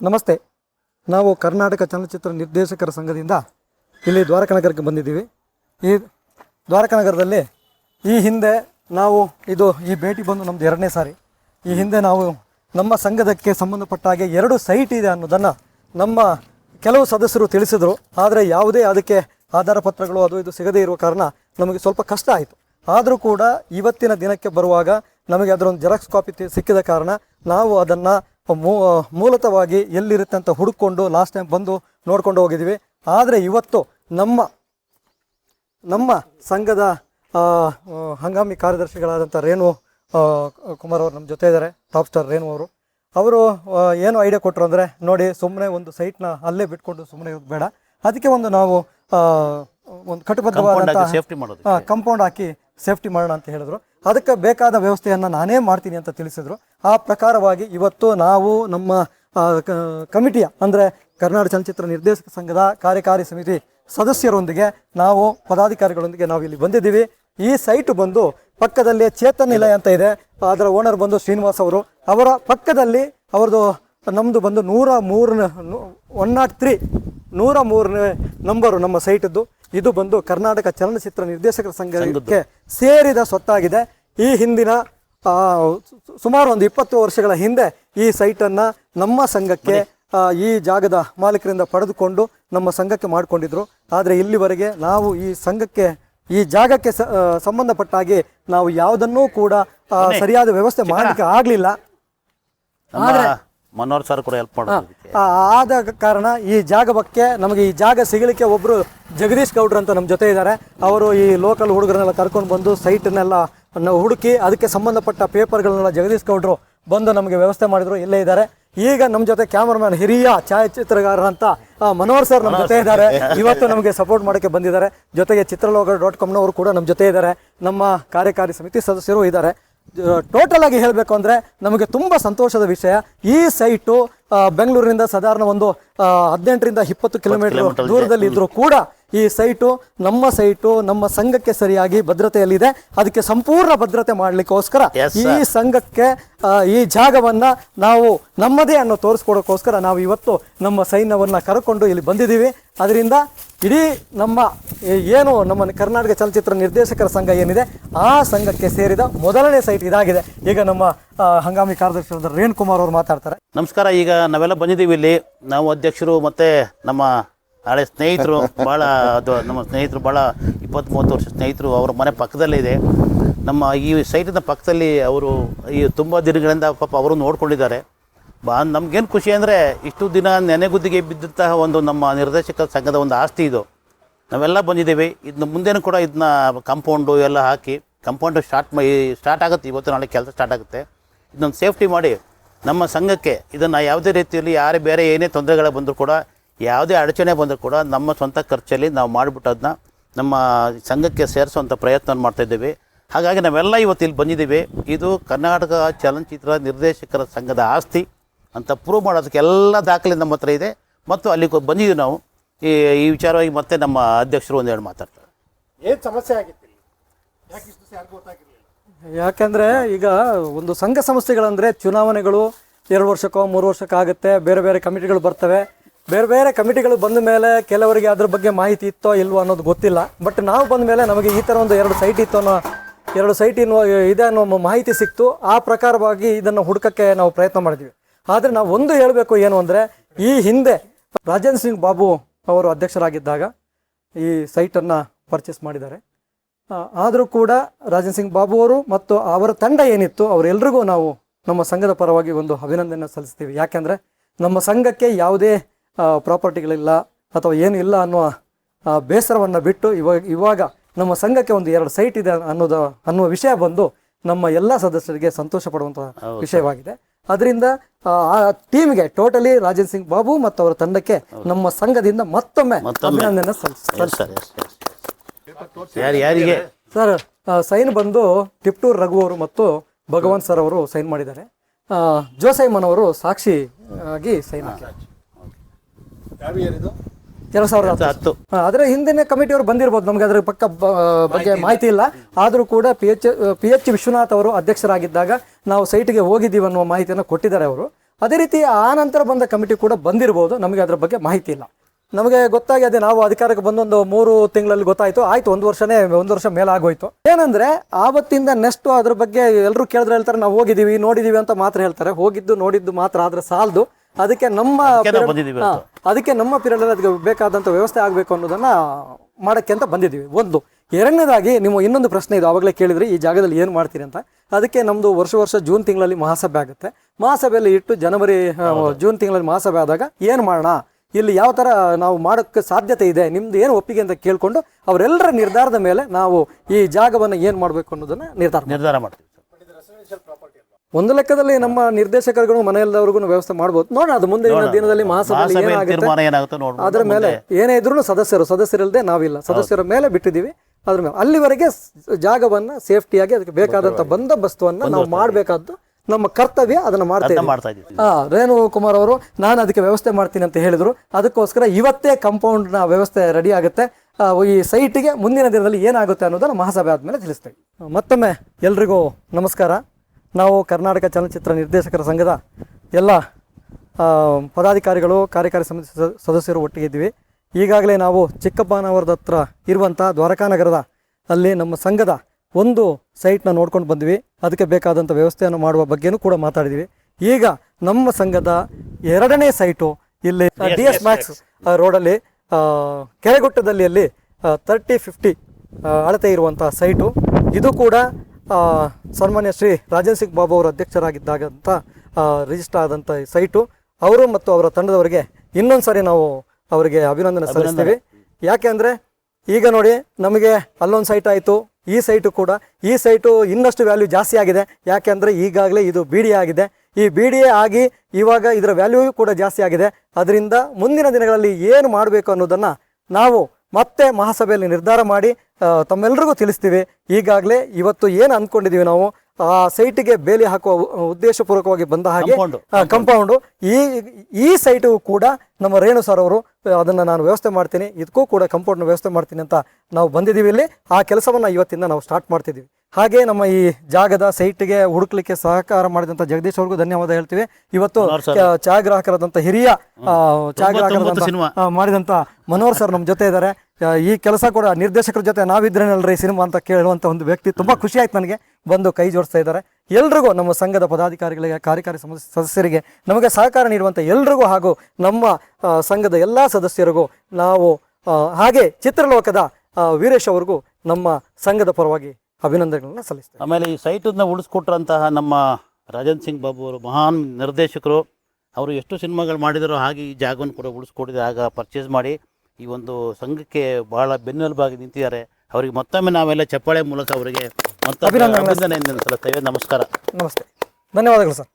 ನಮಸ್ತೆ. ನಾವು ಕರ್ನಾಟಕ ಚಲನಚಿತ್ರ ನಿರ್ದೇಶಕರ ಸಂಘದಿಂದ ಇಲ್ಲಿ ದ್ವಾರಕನಗರಕ್ಕೆ ಬಂದಿದ್ದೀವಿ. ಈ ದ್ವಾರಕನಗರದಲ್ಲಿ ಈ ಹಿಂದೆ ನಾವು ಇದು ಈ ಭೇಟಿ ಬಂದು ನಮ್ಮದು ಎರಡನೇ ಸಾರಿ. ಈ ಹಿಂದೆ ನಾವು ನಮ್ಮ ಸಂಘದಕ್ಕೆ ಸಂಬಂಧಪಟ್ಟ ಹಾಗೆ ಎರಡು ಸೈಟ್ ಇದೆ ಅನ್ನೋದನ್ನು ನಮ್ಮ ಕೆಲವು ಸದಸ್ಯರು ತಿಳಿಸಿದರು. ಆದರೆ ಯಾವುದೇ ಅದಕ್ಕೆ ಆಧಾರ ಪತ್ರಗಳು ಅದು ಇದು ಸಿಗದೇ ಇರುವ ಕಾರಣ ನಮಗೆ ಸ್ವಲ್ಪ ಕಷ್ಟ ಆಯಿತು. ಆದರೂ ಕೂಡ ಇವತ್ತಿನ ದಿನಕ್ಕೆ ಬರುವಾಗ ನಮಗೆ ಅದರೊಂದು ಜೆರಾಕ್ಸ್ ಕಾಪಿ ಸಿಕ್ಕಿದ ಕಾರಣ ನಾವು ಅದನ್ನು ಮೂಲತಃವಾಗಿ ಎಲ್ಲಿರುತ್ತೆ ಅಂತ ಹುಡುಕೊಂಡು ಲಾಸ್ಟ್ ಟೈಮ್ ಬಂದು ನೋಡ್ಕೊಂಡು ಹೋಗಿದ್ದೀವಿ ಆದರೆ ಇವತ್ತು ನಮ್ಮ ನಮ್ಮ ಸಂಘದ ಹಂಗಾಮಿ ಕಾರ್ಯದರ್ಶಿಗಳಾದಂಥ ರೇಣು ಕುಮಾರ್ ಅವರು ನಮ್ಮ ಜೊತೆ ಇದ್ದಾರೆ ಟಾಪ್ ಸ್ಟಾರ್ ರೇಣು ಅವರು. ಅವರು ಏನು ಐಡಿಯಾ ಕೊಟ್ಟರು ಅಂದರೆ ನೋಡಿ ಸುಮ್ಮನೆ ಒಂದು ಸೈಟ್ನ ಅಲ್ಲೇ ಬಿಟ್ಕೊಂಡು ಸುಮ್ಮನೆ ಬೇಡ ಅದಕ್ಕೆ ಒಂದು ನಾವು ಒಂದು ಕಟ್ಟುಬದ್ಧವಾದಂಥ ಕಂಪೌಂಡ್ ಹಾಕಿ ಸೇಫ್ಟಿ ಮಾಡೋಣ ಅಂತ ಹೇಳಿದ್ರು. ಅದಕ್ಕೆ ಬೇಕಾದ ವ್ಯವಸ್ಥೆಯನ್ನು ನಾನೇ ಮಾಡ್ತೀನಿ ಅಂತ ತಿಳಿಸಿದ್ರು. ಆ ಪ್ರಕಾರವಾಗಿ ಇವತ್ತು ನಾವು ನಮ್ಮ ಕಮಿಟಿಯ ಅಂದರೆ ಕರ್ನಾಟಕ ಚಲನಚಿತ್ರ ನಿರ್ದೇಶಕ ಸಂಘದ ಕಾರ್ಯಕಾರಿ ಸಮಿತಿ ಸದಸ್ಯರೊಂದಿಗೆ ನಾವು ಪದಾಧಿಕಾರಿಗಳೊಂದಿಗೆ ನಾವು ಇಲ್ಲಿ ಬಂದಿದ್ದೀವಿ. ಈ ಸೈಟ್ ಬಂದು ಪಕ್ಕದಲ್ಲಿ ಚೇತನ್ ನಿಲಯ ಅಂತ ಇದೆ. ಅದರ ಓನರ್ ಬಂದು ಶ್ರೀನಿವಾಸ್ ಅವರು. ಅವರ ಪಕ್ಕದಲ್ಲಿ ಅವರದು ನಮ್ಮದು ಬಂದು ನೂರ ಮೂರನೇ ಒನ್ ನಾಟ್ ತ್ರೀ ನೂರ ಮೂರನೇ ನಂಬರು ನಮ್ಮ ಸೈಟದ್ದು. ಇದು ಬಂದು ಕರ್ನಾಟಕ ಚಲನಚಿತ್ರ ನಿರ್ದೇಶಕರ ಸಂಘಕ್ಕೆ ಸೇರಿದ ಸ್ವತ್ತಾಗಿದೆ. ಈ ಹಿಂದಿನ ಸುಮಾರು ಒಂದು ಇಪ್ಪತ್ತು ವರ್ಷಗಳ ಹಿಂದೆ ಈ ಸೈಟನ್ನು ನಮ್ಮ ಸಂಘಕ್ಕೆ ಈ ಜಾಗದ ಮಾಲೀಕರಿಂದ ಪಡೆದುಕೊಂಡು ನಮ್ಮ ಸಂಘಕ್ಕೆ ಮಾಡಿಕೊಂಡಿದ್ರು. ಆದರೆ ಇಲ್ಲಿವರೆಗೆ ನಾವು ಈ ಸಂಘಕ್ಕೆ ಈ ಜಾಗಕ್ಕೆ ಸ- ಆ, ಸಂಬಂಧಪಟ್ಟ ಹಾಗೆ ನಾವು ಯಾವುದನ್ನೂ ಕೂಡ ಸರಿಯಾದ ವ್ಯವಸ್ಥೆ ಮಾಡಲಿಕ್ಕೆ ಆಗಲಿಲ್ಲ. ಆದರೆ ಮನೋಹರ್ ಸರ್ ಕೂಡ ಹೆಲ್ಪ್ ಮಾಡೋದು. ಆದ ಕಾರಣ ಈ ಜಾಗ ಬಗ್ಗೆ ನಮಗೆ ಈ ಜಾಗ ಸಿಗಲಿಕ್ಕೆ ಒಬ್ಬರು ಜಗದೀಶ್ ಗೌಡ್ರು ಅಂತ ನಮ್ಮ ಜೊತೆ ಇದ್ದಾರೆ. ಅವರು ಈ ಲೋಕಲ್ ಹುಡುಗರನ್ನೆಲ್ಲ ಕರ್ಕೊಂಡು ಬಂದು ಸೈಟನ್ನೆಲ್ಲ ನಾವು ಹುಡುಕಿ ಅದಕ್ಕೆ ಸಂಬಂಧಪಟ್ಟ ಪೇಪರ್ಗಳನ್ನೆಲ್ಲ ಜಗದೀಶ್ ಗೌಡ್ರು ಬಂದು ನಮಗೆ ವ್ಯವಸ್ಥೆ ಮಾಡಿದ್ರು ಇಲ್ಲೇ ಇದ್ದಾರೆ. ಈಗ ನಮ್ಮ ಜೊತೆ ಕ್ಯಾಮರಾಮನ್ ಹಿರಿಯ ಛಾಯಾಚಿತ್ರಗಾರರಂತ ಮನೋಹರ್ ಸರ್ ನಮ್ಮ ಜೊತೆ ಇದ್ದಾರೆ. ಇವತ್ತು ನಮಗೆ ಸಪೋರ್ಟ್ ಮಾಡೋಕ್ಕೆ ಬಂದಿದ್ದಾರೆ. ಜೊತೆಗೆ ಚಿತ್ರಲೋಕ ಡಾಟ್ ಕಾಮ್ನವರು ಕೂಡ ನಮ್ಮ ಜೊತೆ ಇದ್ದಾರೆ. ನಮ್ಮ ಕಾರ್ಯಕಾರಿ ಸಮಿತಿ ಸದಸ್ಯರು ಇದ್ದಾರೆ. ಟೋಟಲ್ ಆಗಿ ಹೇಳಬೇಕು ಅಂದರೆ ನಮಗೆ ತುಂಬ ಸಂತೋಷದ ವಿಷಯ. ಈ ಸೈಟು ಬೆಂಗಳೂರಿನಿಂದ ಸಾಧಾರಣ ಒಂದು ಹದಿನೆಂಟರಿಂದ ಇಪ್ಪತ್ತು ಕಿಲೋಮೀಟರ್ ದೂರದಲ್ಲಿ ಇದ್ದರೂ ಕೂಡ ಈ ಸೈಟು ನಮ್ಮ ಸೈಟು ನಮ್ಮ ಸಂಘಕ್ಕೆ ಸರಿಯಾಗಿ ಭದ್ರತೆಯಲ್ಲಿದೆ. ಅದಕ್ಕೆ ಸಂಪೂರ್ಣ ಭದ್ರತೆ ಮಾಡಲಿಕ್ಕೋಸ್ಕರ ಈ ಸಂಘಕ್ಕೆ ಈ ಜಾಗವನ್ನ ನಾವು ನಮ್ಮದೇ ಅನ್ನೋ ತೋರಿಸ್ಕೊಡೋಕ್ಕೋಸ್ಕರ ನಾವು ಇವತ್ತು ನಮ್ಮ ಸೈನ್ಯವನ್ನ ಕರ್ಕೊಂಡು ಇಲ್ಲಿ ಬಂದಿದ್ದೀವಿ. ಅದರಿಂದ ಇಡೀ ನಮ್ಮ ಏನು ನಮ್ಮ ಕರ್ನಾಟಕ ಚಲನಚಿತ್ರ ನಿರ್ದೇಶಕರ ಸಂಘ ಏನಿದೆ ಆ ಸಂಘಕ್ಕೆ ಸೇರಿದ ಮೊದಲನೇ ಸೈಟ್ ಇದಾಗಿದೆ. ಈಗ ನಮ್ಮ ಹಂಗಾಮಿ ಕಾರ್ಯದರ್ಶಿ ರೇಣುಕುಮಾರ್ ಅವರು ಮಾತಾಡ್ತಾರೆ. ನಮಸ್ಕಾರ ಈಗ ನಾವೆಲ್ಲ ಬಂದಿದ್ದೀವಿ ಇಲ್ಲಿ. ನಾವು ಅಧ್ಯಕ್ಷರು ಮತ್ತೆ ನಮ್ಮ ಹಳೆ ಸ್ನೇಹಿತರು ಭಾಳ ಅದು ನಮ್ಮ ಸ್ನೇಹಿತರು ಭಾಳ ಇಪ್ಪತ್ತು ಮೂವತ್ತು ವರ್ಷ ಸ್ನೇಹಿತರು ಅವ್ರ ಮನೆ ಪಕ್ಕದಲ್ಲೇ ಇದೆ. ನಮ್ಮ ಈ ಸೈಟಿನ ಪಕ್ಕದಲ್ಲಿ ಅವರು ಈ ತುಂಬ ದಿನಗಳಿಂದ ಪಾಪ ಅವರು ನೋಡ್ಕೊಂಡಿದ್ದಾರೆ. ಬಾ, ನಮಗೇನು ಖುಷಿ ಅಂದರೆ ಇಷ್ಟು ದಿನ ನೆನೆಗುದ್ದಿಗೆ ಬಿದ್ದಂತಹ ಒಂದು ನಮ್ಮ ನಿರ್ದೇಶಕ ಸಂಘದ ಒಂದು ಆಸ್ತಿ ಇದು. ನಾವೆಲ್ಲ ಬಂದಿದ್ದೀವಿ. ಇದನ್ನ ಮುಂದೇನು ಕೂಡ ಇದನ್ನ ಕಾಂಪೌಂಡು ಎಲ್ಲ ಹಾಕಿ ಕಂಪೌಂಡು ಸ್ಟಾರ್ಟ್ ಮಾ ಸ್ಟಾರ್ಟ್ ಆಗುತ್ತೆ. ಇವತ್ತು ನಾಳೆ ಕೆಲಸ ಸ್ಟಾರ್ಟ್ ಆಗುತ್ತೆ. ಇದನ್ನು ಸೇಫ್ಟಿ ಮಾಡಿ ನಮ್ಮ ಸಂಘಕ್ಕೆ ಇದನ್ನು ಯಾವುದೇ ರೀತಿಯಲ್ಲಿ ಯಾರೇ ಬೇರೆ ಏನೇ ತೊಂದರೆಗಳು ಬಂದರೂ ಕೂಡ ಯಾವುದೇ ಅಡಚಣೆ ಬಂದರೂ ಕೂಡ ನಮ್ಮ ಸ್ವಂತ ಖರ್ಚಲ್ಲಿ ನಾವು ಮಾಡಿಬಿಟ್ಟು ಅದನ್ನ ನಮ್ಮ ಸಂಘಕ್ಕೆ ಸೇರಿಸುವಂಥ ಪ್ರಯತ್ನ ಮಾಡ್ತಾಯಿದ್ದೇವೆ ಹಾಗಾಗಿ ನಾವೆಲ್ಲ ಇವತ್ತು ಇಲ್ಲಿ ಬಂದಿದ್ದೀವಿ. ಇದು ಕರ್ನಾಟಕ ಚಲನಚಿತ್ರ ನಿರ್ದೇಶಕರ ಸಂಘದ ಆಸ್ತಿ ಅಂತ ಪ್ರೂವ್ ಮಾಡೋದಕ್ಕೆ ಎಲ್ಲ ದಾಖಲೆ ನಮ್ಮ ಹತ್ರ ಇದೆ. ಮತ್ತು ಅಲ್ಲಿಗೆ ಬಂದಿದ್ದೀವಿ ನಾವು. ಈ ಈ ವಿಚಾರವಾಗಿ ಮತ್ತೆ ನಮ್ಮ ಅಧ್ಯಕ್ಷರು ಒಂದೆರಡು ಮಾತಾಡ್ತಾರೆ. ಏನು ಸಮಸ್ಯೆ ಆಗಿತ್ತು ಯಾಕಂದ್ರೆ ಈಗ ಒಂದು ಸಂಘ ಸಂಸ್ಥೆಗಳಂದರೆ ಚುನಾವಣೆಗಳು ಎರಡು ವರ್ಷಕ್ಕೋ ಮೂರು ವರ್ಷಕ್ಕೋ ಆಗುತ್ತೆ. ಬೇರೆ ಬೇರೆ ಕಮಿಟಿಗಳು ಬರ್ತವೆ. ಬೇರೆ ಬೇರೆ ಕಮಿಟಿಗಳು ಬಂದ ಮೇಲೆ ಕೆಲವರಿಗೆ ಅದ್ರ ಬಗ್ಗೆ ಮಾಹಿತಿ ಇತ್ತೋ ಇಲ್ವೋ ಅನ್ನೋದು ಗೊತ್ತಿಲ್ಲ. ಬಟ್ ನಾವು ಬಂದ ಮೇಲೆ ನಮಗೆ ಈ ಥರ ಒಂದು ಎರಡು ಸೈಟ್ ಇತ್ತು ಅನ್ನೋ ಎರಡು ಸೈಟ್ ಇದೆ ಅನ್ನೋ ಮಾಹಿತಿ ಸಿಕ್ತು. ಆ ಪ್ರಕಾರವಾಗಿ ಇದನ್ನು ಹುಡುಕಕ್ಕೆ ನಾವು ಪ್ರಯತ್ನ ಮಾಡಿದ್ವಿ. ಆದರೆ ನಾವು ಒಂದು ಹೇಳಬೇಕು ಏನು ಅಂದರೆ, ಈ ಹಿಂದೆ ರಾಜೇಂದ್ರ ಸಿಂಗ್ ಬಾಬು ಅವರು ಅಧ್ಯಕ್ಷರಾಗಿದ್ದಾಗ ಈ ಸೈಟನ್ನು ಪರ್ಚೇಸ್ ಮಾಡಿದ್ದಾರೆ. ಆದರೂ ಕೂಡ ರಾಜೇಂದ್ರ ಸಿಂಗ್ ಬಾಬು ಅವರು ಮತ್ತು ಅವರ ತಂಡ ಏನಿತ್ತು ಅವರೆಲ್ಲರಿಗೂ ನಾವು ನಮ್ಮ ಸಂಘದ ಪರವಾಗಿ ಒಂದು ಅಭಿನಂದನೆ ಸಲ್ಲಿಸ್ತೀವಿ. ಯಾಕೆಂದರೆ ನಮ್ಮ ಸಂಘಕ್ಕೆ ಯಾವುದೇ ಪ್ರಾಪರ್ಟಿಗಳಿಲ್ಲ ಅಥವಾ ಏನು ಇಲ್ಲ ಅನ್ನುವ ಬೇಸರವನ್ನು ಬಿಟ್ಟು ಇವಾಗ ಇವಾಗ ನಮ್ಮ ಸಂಘಕ್ಕೆ ಒಂದು ಎರಡು ಸೈಟ್ ಇದೆ ಅನ್ನೋದು ಅನ್ನುವ ವಿಷಯ ಬಂದು ನಮ್ಮ ಎಲ್ಲ ಸದಸ್ಯರಿಗೆ ಸಂತೋಷ ಪಡುವಂತಹ ವಿಷಯವಾಗಿದೆ. ಅದರಿಂದ ಆ, ಟೀಮ್ಗೆ ಟೋಟಲಿ ರಾಜೇಂದ್ರ ಸಿಂಗ್ ಬಾಬು ಮತ್ತು ಅವರ ತಂಡಕ್ಕೆ ನಮ್ಮ ಸಂಘದಿಂದ ಮತ್ತೊಮ್ಮೆ. ಅಭಿನಂದನೆ ಸರ್ ಯಾರಿಗೆ? ಸರ್ ಸೈನ್ ಬಂದು ಟಿಪ್ಟೂರ್ ರಘು ಅವರು ಮತ್ತು ಭಗವಾನ್ ಸರ್ ಅವರು ಸೈನ್ ಮಾಡಿದ್ದಾರೆ. ಜೋಸೈಮನ್ ಅವರು ಸಾಕ್ಷಿ ಆಗಿ ಸೈನ್ ಹಾಕಿದ್ದಾರೆ. ಎರಡು ಸಾವಿರದ ಹತ್ತು. ಅದರ ಹಿಂದಿನ ಕಮಿಟಿಯವರು ಬಂದಿರ್ಬೋದು ನಮ್ಗೆ ಅದ್ರ ಪಕ್ಕ ಬಗ್ಗೆ ಮಾಹಿತಿ ಇಲ್ಲ. ಆದರೂ ಕೂಡ P H P H Vishwanath ಅವರು ಅಧ್ಯಕ್ಷರಾಗಿದ್ದಾಗ ನಾವು ಸೈಟ್ಗೆ ಹೋಗಿದ್ದೀವಿ ಅನ್ನುವ ಮಾಹಿತಿಯನ್ನು ಕೊಟ್ಟಿದ್ದಾರೆ ಅವರು. ಅದೇ ರೀತಿ ಆ ನಂತರ ಬಂದ ಕಮಿಟಿ ಕೂಡ ಬಂದಿರಬಹುದು ನಮಗೆ ಅದರ ಬಗ್ಗೆ ಮಾಹಿತಿ ಇಲ್ಲ. ನಮಗೆ ಗೊತ್ತಾಗಿ ಅದೇ ನಾವು ಅಧಿಕಾರಕ್ಕೆ ಬಂದೊಂದು ಮೂರು ತಿಂಗಳಲ್ಲಿ ಗೊತ್ತಾಯ್ತು. ಆಯ್ತು ಒಂದು ವರ್ಷನೇ ಒಂದು ವರ್ಷ ಮೇಲೆ ಆಗೋಯ್ತು ಏನಂದ್ರೆ ಆವತ್ತಿಂದ ನೆಕ್ಸ್ಟ್ ಅದ್ರ ಬಗ್ಗೆ ಎಲ್ಲರೂ ಕೇಳಿದ್ರೆ ಹೇಳ್ತಾರೆ ನಾವು ಹೋಗಿದ್ದೀವಿ ನೋಡಿದೀವಿ ಅಂತ ಮಾತ್ರ ಹೇಳ್ತಾರೆ. ಹೋಗಿದ್ದು ನೋಡಿದ್ದು ಮಾತ್ರ ಆದ್ರೆ ಸಾಲದು. ಅದಕ್ಕೆ ನಮ್ಮ ಅದಕ್ಕೆ ನಮ್ಮ ಪೀರಿಯಡಲ್ಲಿ ಅದಕ್ಕೆ ಬೇಕಾದಂಥ ವ್ಯವಸ್ಥೆ ಆಗಬೇಕು ಅನ್ನೋದನ್ನು ಮಾಡೋಕ್ಕೆ ಅಂತ ಬಂದಿದ್ದೀವಿ. ಒಂದು ಎರಡನೇದಾಗಿ ನಿಮ್ಮ ಇನ್ನೊಂದು ಪ್ರಶ್ನೆ ಇದು ಆವಾಗಲೇ ಕೇಳಿದ್ರಿ ಈ ಜಾಗದಲ್ಲಿ ಏನು ಮಾಡ್ತೀರಿ ಅಂತ. ಅದಕ್ಕೆ ನಮ್ಮದು ವರ್ಷ ವರ್ಷ ಜೂನ್ ತಿಂಗಳಲ್ಲಿ ಮಹಾಸಭೆ ಆಗುತ್ತೆ. ಮಹಾಸಭೆಯಲ್ಲಿ ಇಟ್ಟು ಜನವರಿ ಜೂನ್ ತಿಂಗಳಲ್ಲಿ ಮಹಾಸಭೆ ಆದಾಗ ಏನು ಮಾಡೋಣ? ಇಲ್ಲಿ ಯಾವ ಥರ ನಾವು ಮಾಡೋಕ್ಕೆ ಸಾಧ್ಯತೆ ಇದೆ? ನಿಮ್ದು ಏನು ಒಪ್ಪಿಗೆ ಅಂತ ಕೇಳಿಕೊಂಡು ಅವರೆಲ್ಲರ ನಿರ್ಧಾರದ ಮೇಲೆ ನಾವು ಈ ಜಾಗವನ್ನು ಏನು ಮಾಡಬೇಕು ಅನ್ನೋದನ್ನು ನಿರ್ಧಾರ ನಿರ್ಧಾರ ಮಾಡ್ತೀವಿ ಸರ್. ಒಂದು ಲೆಕ್ಕದಲ್ಲಿ ನಮ್ಮ ನಿರ್ದೇಶಕರುಗಳು ಮನೆಯಲ್ಲವರಿಗೂ ವ್ಯವಸ್ಥೆ ಮಾಡಬಹುದು ನೋಡೋಣ ಅದು ಮುಂದಿನ ದಿನದಲ್ಲಿ ಮಹಾಸಭೆಯಲ್ಲಿ ಏನಾಗುತ್ತೆ? ಅದರ ಮೇಲೆ ಏನೇ ಇದ್ರೂ ಸದಸ್ಯರು ಸದಸ್ಯರಿಲ್ಲದೆ ನಾವಿಲ್ಲ. ಸದಸ್ಯರ ಮೇಲೆ ಬಿಟ್ಟಿದ್ದೀವಿ. ಅದ್ರ ಮೇಲೆ ಅಲ್ಲಿವರೆಗೆ ಜಾಗವನ್ನ ಸೇಫ್ಟಿಯಾಗಿ ಅದಕ್ಕೆ ಬೇಕಾದಂತ ಬಂದೋಬಸ್ತುವನ್ನ ನಾವು ಮಾಡಬೇಕಾದ್ದು ನಮ್ಮ ಕರ್ತವ್ಯ ಅದನ್ನ ಮಾಡ್ತೇವೆ ಹಾ ಇದ್ದೀವಿ. ಮಾಡ್ತಾ ಇದ್ದೀವಿ. ರೇಣು ಕುಮಾರ್ ಅವರು ನಾನು ಅದಕ್ಕೆ ವ್ಯವಸ್ಥೆ ಮಾಡ್ತೀನಿ ಅಂತ ಹೇಳಿದ್ರು. ಅದಕ್ಕೋಸ್ಕರ ಇವತ್ತೇ ಕಾಂಪೌಂಡ್ನ ವ್ಯವಸ್ಥೆ ರೆಡಿ ಆಗುತ್ತೆ. ಈ ಸೈಟಿಗೆ ಮುಂದಿನ ದಿನದಲ್ಲಿ ಏನಾಗುತ್ತೆ ಅನ್ನೋದನ್ನ ಮಹಾಸಭೆ ಆದ್ಮೇಲೆ ತಿಳಿಸ್ತೇವೆ. ಮತ್ತೊಮ್ಮೆ ಎಲ್ರಿಗೂ ನಮಸ್ಕಾರ. ನಾವು ಕರ್ನಾಟಕ ಚಲನಚಿತ್ರ ನಿರ್ದೇಶಕರ ಸಂಘದ ಎಲ್ಲ ಪದಾಧಿಕಾರಿಗಳು ಕಾರ್ಯಕಾರಿ ಸಮಿತಿ ಸದಸ್ಯರು ಒಟ್ಟಿಗೆ ಇದ್ದೀವಿ. ಈಗಾಗಲೇ ನಾವು ಚಿಕ್ಕಪ್ಪನವರದ ಹತ್ರ ಇರುವಂಥ ದ್ವಾರಕಾನಗರದ ಅಲ್ಲಿ ನಮ್ಮ ಸಂಘದ ಒಂದು ಸೈಟ್ನ ನೋಡ್ಕೊಂಡು ಬಂದ್ವಿ. ಅದಕ್ಕೆ ಬೇಕಾದಂಥ ವ್ಯವಸ್ಥೆಯನ್ನು ಮಾಡುವ ಬಗ್ಗೆನೂ ಕೂಡ ಮಾತಾಡಿದ್ವಿ. ಈಗ ನಮ್ಮ ಸಂಘದ ಎರಡನೇ ಸೈಟು ಇಲ್ಲಿ ಡಿ ಎಸ್ ಮ್ಯಾಕ್ಸ್ ರೋಡಲ್ಲಿ ಕೆರೆಗುಟ್ಟದಲ್ಲಿ ಅಲ್ಲಿ ತರ್ಟಿ ಫಿಫ್ಟಿ ಅಳತೆ ಇರುವಂಥ ಸೈಟು. ಇದು ಕೂಡ ಸನ್ಮಾನ್ಯ ಶ್ರೀ ರಾಜನ್ ಸಿಂಗ್ ಬಾಬು ಅವರು ಅಧ್ಯಕ್ಷರಾಗಿದ್ದಾಗಂಥ ರಿಜಿಸ್ಟರ್ ಆದಂಥ ಈ ಸೈಟು ಅವರು ಮತ್ತು ಅವರ ತಂಡದವರಿಗೆ ಇನ್ನೊಂದು ಸಾರಿ ನಾವು ಅವರಿಗೆ ಅಭಿನಂದನೆ ಸಲ್ಲಿಸ್ತೀವಿ. ಯಾಕೆ ಅಂದರೆ ಈಗ ನೋಡಿ ನಮಗೆ ಅಲ್ಲೊಂದು ಸೈಟ್ ಆಯಿತು ಈ ಸೈಟು ಕೂಡ ಈ ಸೈಟು ಇನ್ನಷ್ಟು ವ್ಯಾಲ್ಯೂ ಜಾಸ್ತಿ ಆಗಿದೆ. ಯಾಕೆ ಅಂದರೆ ಈಗಾಗಲೇ ಇದು ಬಿ ಡಿ ಆಗಿದೆ. ಈ ಬಿ ಡಿ ಎ ಆಗಿ ಇವಾಗ ಇದರ ವ್ಯಾಲ್ಯೂ ಕೂಡ ಜಾಸ್ತಿ ಆಗಿದೆ. ಅದರಿಂದ ಮುಂದಿನ ದಿನಗಳಲ್ಲಿ ಏನು ಮಾಡಬೇಕು ಅನ್ನೋದನ್ನು ನಾವು ಮತ್ತೆ ಮಹಾಸಭೆಯಲ್ಲಿ ನಿರ್ಧಾರ ಮಾಡಿ ತಮ್ಮೆಲ್ಲರಿಗೂ ತಿಳಿಸ್ತೀವಿ. ಈಗಾಗಲೇ ಇವತ್ತು ಏನು ಅಂದ್ಕೊಂಡಿದ್ದೀವಿ ನಾವು? ಆ ಸೈಟಿಗೆ ಬೇಲಿ ಹಾಕುವ ಉದ್ದೇಶಪೂರ್ವಕವಾಗಿ ಬಂದ ಹಾಗೆ. ಕಂಪೌಂಡು ಈ ಈ ಸೈಟು ಕೂಡ ನಮ್ಮ ರೇಣು ಸರ್ ಅವರು ಅದನ್ನು ನಾನು ವ್ಯವಸ್ಥೆ ಮಾಡ್ತೀನಿ. ಇದಕ್ಕೂ ಕೂಡ ಕಂಪೌಂಡ್ನ ವ್ಯವಸ್ಥೆ ಮಾಡ್ತೀನಿ ಅಂತ ನಾವು ಬಂದಿದ್ದೀವಿ ಇಲ್ಲಿ. ಆ ಕೆಲಸವನ್ನು ಇವತ್ತಿಂದ ನಾವು ಸ್ಟಾರ್ಟ್ ಮಾಡ್ತಿದ್ದೀವಿ ಹಾಗೆ ನಮ್ಮ ಈ ಜಾಗದ ಸೈಟ್ಗೆ ಹುಡುಕ್ಲಿಕ್ಕೆ ಸಹಕಾರ ಮಾಡಿದಂಥ ಜಗದೀಶ್ ಅವ್ರಿಗೂ ಧನ್ಯವಾದ ಹೇಳ್ತೀವಿ. ಇವತ್ತು ಛಾಯಾಗ್ರಾಹಕರಾದಂಥ ಹಿರಿಯ ಛಾಯಾಗ್ರಾಹಕರಾದಂಥ ಮಾಡಿದಂಥ ಮನೋಹರ್ ಸರ್ ನಮ್ಮ ಜೊತೆ ಇದ್ದಾರೆ. ಈ ಕೆಲಸ ಕೂಡ ನಿರ್ದೇಶಕರ ಜೊತೆ ನಾವಿದ್ರೇನಲ್ರಿ ಸಿನಿಮಾ ಅಂತ ಕೇಳುವಂಥ ಒಂದು ವ್ಯಕ್ತಿ ತುಂಬ ಖುಷಿ ಆಯ್ತು ನನಗೆ. ಬಂದು ಕೈ ಜೋಡಿಸ್ತಾ ಇದ್ದಾರೆ. ಎಲ್ರಿಗೂ ನಮ್ಮ ಸಂಘದ ಪದಾಧಿಕಾರಿಗಳಿಗೆ, ಕಾರ್ಯಕಾರಿ ಸದಸ್ಯರಿಗೆ ನಮಗೆ ಸಹಕಾರ ನೀಡುವಂಥ ಎಲ್ರಿಗೂ ಹಾಗೂ ನಮ್ಮ ಸಂಘದ ಎಲ್ಲ ಸದಸ್ಯರಿಗೂ ನಾವು ಹಾಗೆ ಚಿತ್ರಲೋಕದ ವೀರೇಶ್ ಅವ್ರಿಗೂ ನಮ್ಮ ಸಂಘದ ಪರವಾಗಿ ಅಭಿನಂದನೆಗಳನ್ನ ಸಲ್ಲಿಸ್ತೇವೆ ಆಮೇಲೆ ಈ ಸೈಟನ್ನು ಉಳಿಸ್ಕೊಟ್ರಂತಹ ನಮ್ಮ ರಾಜನ್ ಸಿಂಗ್ ಬಾಬು ಅವರು ಮಹಾನ್ ನಿರ್ದೇಶಕರು. ಅವರು ಎಷ್ಟು ಸಿನಿಮಾಗಳು ಮಾಡಿದರೋ ಹಾಗೆ ಈ ಜಾಗವನ್ನು ಕೂಡ ಉಳಿಸ್ಕೊಟ್ಟಿದ್ದಾರೆ ಆಗ ಪರ್ಚೇಸ್ ಮಾಡಿ ಈ ಒಂದು ಸಂಘಕ್ಕೆ ಬಹಳ ಬೆನ್ನೆಲುಬಾಗಿ ನಿಂತಿದ್ದಾರೆ. ಅವರಿಗೆ ಮತ್ತೊಮ್ಮೆ ನಾವೆಲ್ಲ ಚಪ್ಪಾಳೆ ಮೂಲಕ ಅವರಿಗೆ ಮತ್ತೊಮ್ಮೆ ಅಭಿನಂದನೆ ಸಲ್ಲಿಸ್ತೇವೆ. ನಮಸ್ಕಾರ. ನಮಸ್ತೆ. ಧನ್ಯವಾದಗಳು ಸರ್.